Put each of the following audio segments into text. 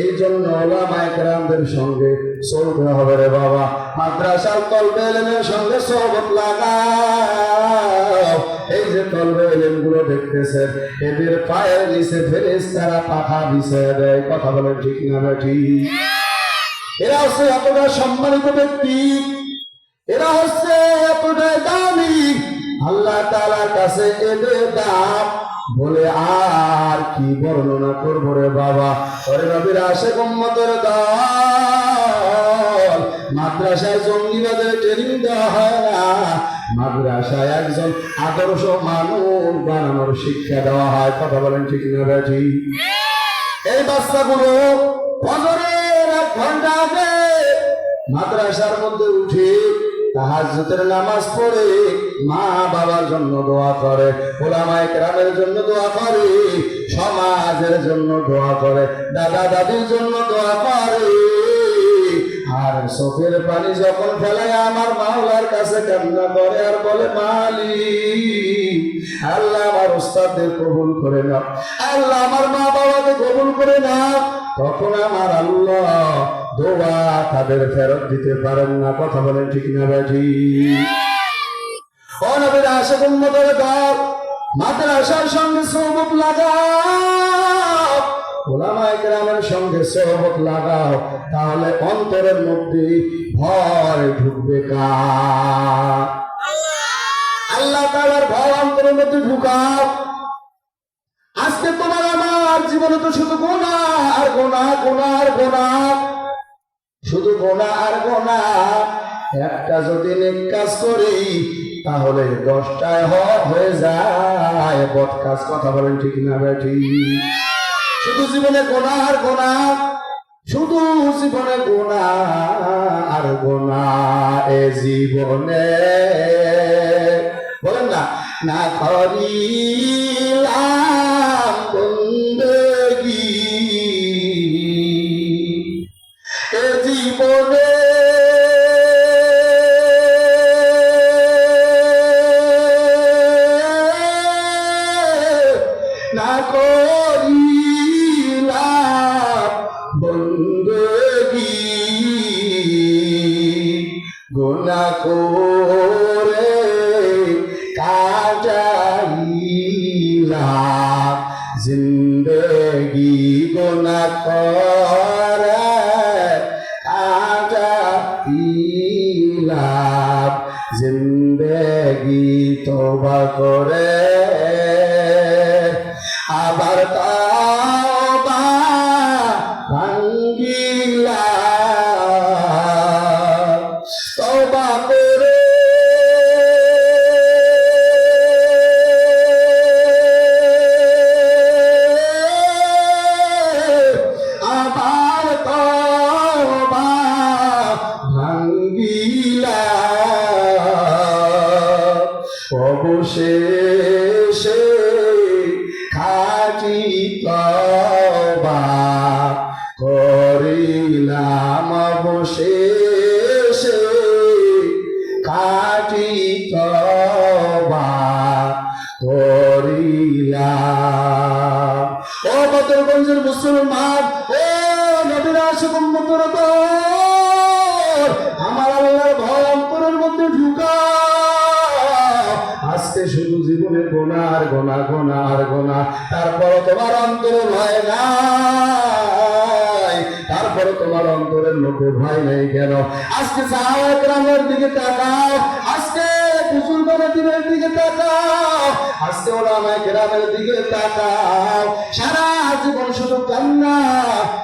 এই জন্য ওলামাইকরামদের সঙ্গে চলতে হবে রে বাবা। মাদ্রাসার তলবে এলেমের সঙ্গে সহবত লাগাও। এই যে তলবে এলেমগুলো দেখতেছেন এদের পায়ের নিচে ফেরেস তারা পাখা বিছিয়ে দেয়। কথা বলে ঠিক না ঠিক। এরা হচ্ছে এতটা সম্মানিত ব্যক্তি, এরা হচ্ছে এতটা দামি। আল্লাহ তাআলার কাছে এদের দাম বলে, আর কি বর্ণনা করব রে বাবা? ওরে নবীর আশে গম্মতের দল মাদ্রাসায় জঙ্গিবাদের ট্রেনিং দেওয়া হয় না। মাদ্রাসায় একজন আদর্শ মানুষ বানানোর শিক্ষা দেওয়া হয়। কথা বলেন ঠিক না বেঠি এই বাচ্চাগুলো ফজরের এক ঘণ্টা আগে মাদ্রাসার মধ্যে উঠে তাহাজ্জুদের নামাজ পড়ে মা বাবার জন্য দোয়া করে, ওলামায়ে কেরামের জন্য দোয়া করে, সমাজের জন্য দোয়া করে, দাদা দাদির জন্য দোয়া করে। আর চোখের পানি যখন ফেলায় আমার মাওলার কাছে কান্না করে আর বলে মালি আল্লাহ আমার উস্তাদদের কবুল করে নাও, আল্লাহ আমার মা বাবাকে কবুল করে নাও। তখন আমার আল্লাহ দোয়া তাদের ফেরত দিতে পারেন না, কথা বলেন ঠিক না ব্যাঠি ও নবীর আশা উন্নতের দল মাদ্রাসার সঙ্গে সৌবত লাগাও। ওলামায়ে কেরামের সঙ্গে সহবত লাগাও, তাহলে অন্তরের মধ্যে ভয় ঢুকবে কার আল্লাহ তাআলার ভয় অন্তরের মধ্যে ঢুকাও। আজকে তোমার আমার জীবনে তো শুধু গোনা আর গোনা গোনা আর গোনা শুধু গোনা আর গোনা, একটা যদি নেক কাজ করি, তাহলে দশটায় হক হয়ে যায়। বদ কাজ, কথা বলেন ঠিক না বেঠি শুধু জীবনে গোনা আর গোনা, শুধু জীবনে গোনা আর গোনা এ জীবনে। বলেন না না করিলাম বন্দেগী জিন্দগি তোবা করে করিলাম অবশেষে খাটি তবা করিলাম। ও বদরগঞ্জের মুসলমান ও নবীর দল আমার আল্লাহর ভয় অন্তরের মধ্যে ঢুকাও আজকে শুধু জীবনে গোনা আর গোনা গোনা আর গোনা তারপর তোমার অন্তরে ভয় নাই। তারপরে তোমার অন্তরের মধ্যে ভয় নেই কেন? আজকে সাহাবায়ে গ্রামের দিকে তাকাও। আজকে বুজুর্গের দিকে তাকাও। আজকে ওলামায়ে কেরামের দিকে তাকাও। সারা জীবন শুধু কান্না,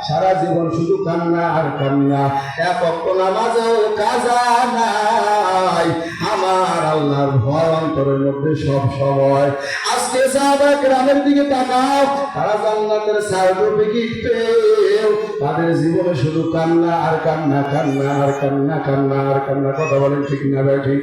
সারা জীবন শুধু কান্না আর কান্না। এক অক্ট নামাজেও কাজা নাই। আমার আল্লাহর ভয় অন্তরের মধ্যে সব সময়। আজকে সাহাবায়ে কেরামের দিকে তাকাও, তারা জান্নাতের সার্টিফিকেট পেয়েও তাদের জীবনে শুধু কান্না আর কান্না কান্না আর কান্না কান্না আর কান্না। কথা বলেন ঠিক না ভাই, ঠিক?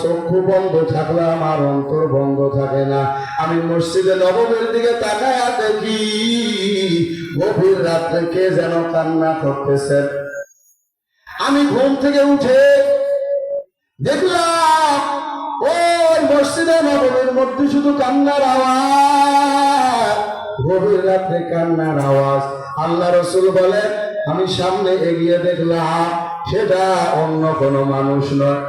চক্ষু বন্ধ থাকলে আমার অন্তর বন্ধ থাকে না। আমি মসজিদে নবমের দিকে তাকায় দেখি, গভীর রাত্রে কে যেন কান্না করতেছেন আমি ঘুম থেকে উঠে দেখলাম, ওই মসজিদে নবমের মধ্যে শুধু কান্নার আওয়াজ, গভীর রাত্রে কান্নার আওয়াজ। আল্লাহ রসুল বলেন, আমি সামনে এগিয়ে দেখলাম, সেটা অন্য কোনো মানুষ নয়।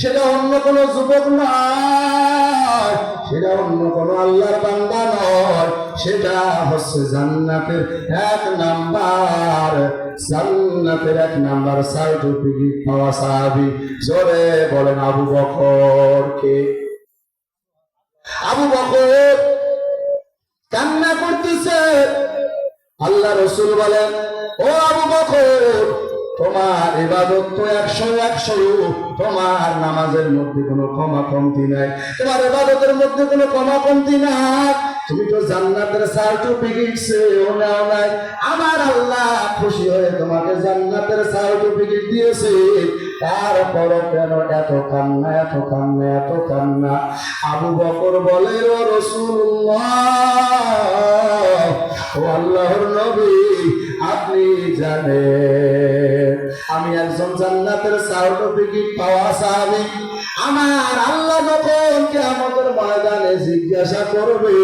সেটা অন্য কোনো যুবক নয়, সেটা অন্য কোনো আল্লাহর বান্দা নয়, সেটা হচ্ছে জান্নাতের এক নাম্বার, জান্নাতের এক নাম্বার সার্টিফিকেট পাওয়া সাহাবি। জোরে বলেন, আবু বকর কে? আবু বকর কান্না করতেছে। আল্লাহ রসুল বলেন, ও আবু বকর তোমার ইবাদত তো একশো একশো, তোমার নামাজের মধ্যে কোনো কমা কমতি নাই। তোমার ইবাদতের মধ্যে কোনো কমা কমতি নাই। তুমি তো জান্নাতের সার্টিফিকেট সেও নাও নাই। আমার আল্লাহ খুশি হয়ে তোমাকে জান্নাতের সার্টিফিকেট দিয়েছে। তারপরও কেন এত কান্না এত কান্না এত কান্না? আবু বকর বলে, ও রসুল্লাহ ও আল্লাহর নবী, আপনি জানেন জান্নাতের সার্টিফিকেট পাওয়া সাহাবি আমার আল্লাহ যখন কেমতের ময়দানে জিজ্ঞাসা করবে,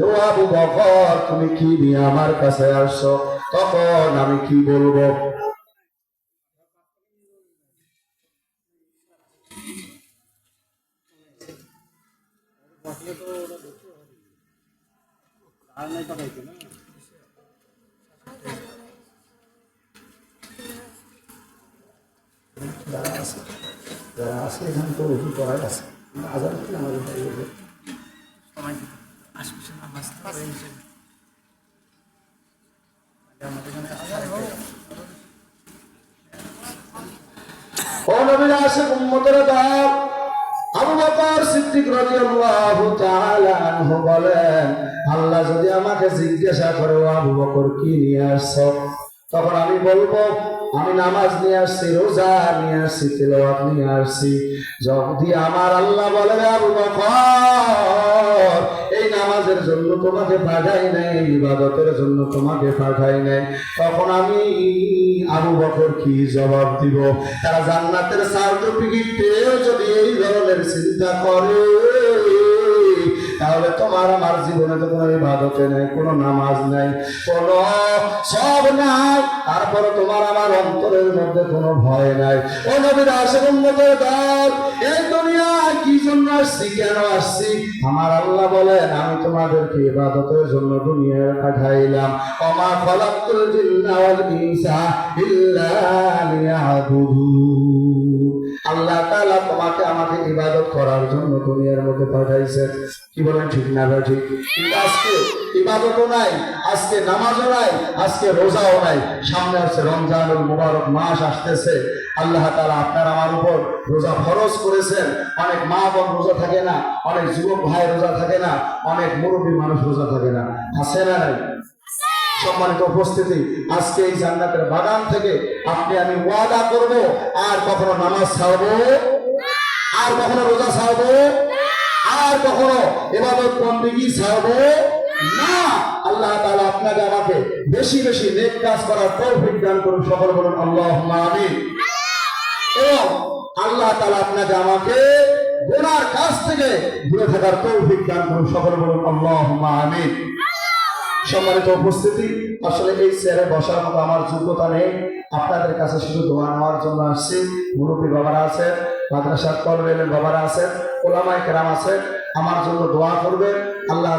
ও বকর, তুমি কি নিয়ে আমার কাছে আসছো? তখন আমি কি বলব? যারা আছে এখানে তো রুটি করাই আছে আজান কি আমাদের সময় দিতে আশপাশে নামাজ তো হয়ে গেছে আমাদের এখানে আশিক উম্মতের দল আবু বকর সিদ্দিক রাদিয়াল্লাহু তাআলা আনহু বলেন আল্লাহ যদি আমাকে জিজ্ঞাসা করে আবু বকর কি নিয়ে আসছো তখন আমি বলব আমি নামাজ নিয়ে আসছি, রোজা নিয়ে আসছি, তেলাওয়াত নিয়ে আসছি। যদি আমার আল্লাহ বলে, আবু বকর, এই নামাজের জন্য তোমাকে পাঠাই নাই, ইবাদতের জন্য তোমাকে পাঠাই নাই। তখন আমি আবু বকর কি জবাব দিব? তারা জান্নাতের সার্টিফিকেট পেয়েও যদি এই ধরনের চিন্তা করে তাহলে তোমার আমার জীবনে তো কোনো ইবাদতে নাই, কোনো নামাজ নাই, কোনো সব নাই। তারপরে তোমার আমার অন্তরের মধ্যে কোনো ভয় নাই। ও নবীর আশেখ উন্নতের দল, এই দুনিয়া কি জন্য আসছি, কেন আসছি? আমার আল্লাহ বলেন, আমি তোমাদেরকে ইবাদতের জন্য দুনিয়ায় পাঠাইলাম। অমা খলাকুল জিন্না ওয়াল ইনসা ইল্লা লিয়াবুদুন। ইবাদত করার জন্য দুনিয়ার মধ্যে পাঠাইছেন কি বলেন, ঠিক না ভাই? ঠিক। কিন্তু আজকে ইবাদতও নাই, আজকে নামাজও নাই, আজকে রোজাও নাই। সামনে আসছে রমজানুল মুবারক মাস আসতেছে। আল্লাহ তাআলা আপনার আমার উপর রোজা ফরজ করেছেন। অনেক মা বোন রোজা থাকে না, অনেক যুবক ভাই রোজা থাকে না, অনেক মুরব্বী মানুষ রোজা থাকে না। আছে না নাই? সম্মানিত উপস্থিতি, আজকে এই জান্নাতের বাগান থেকে আপনি আমি ওয়াদা করব, আর কখনো নামাজ ছাড়বো আর কখনো রোজা ছাড়বো? আর কখনো এবাদত বন্দিগি ছাড়বো? না। আল্লাহ তাআলা আপনাকে আমাকে বেশি বেশি নেক কাজ করার তৌফিক দান করুন। সকল বলুন আল্লাহুম্মা আমিন। এবং আল্লাহ তাআলা আপনাকে আমাকে গুনার কাজ থেকে দূরে থাকার তৌফিক দান করুন। সকল বলুন আল্লাহুম্মা আমিন। সম্মানিত উপস্থিতি আসলে এই চেয়ারে বসার মতো আমার যোগ্যতা নেই। আপনাদের কাছে শুধু দোয়া নেওয়ার জন্য আসছি। মুরব্বী বাবারা আছেন মাদ্রাসার কলবেলের বাবারা আছেন ওলামায় কেরাম আছেন আমার জন্য দোয়া করবেন। আল্লাহ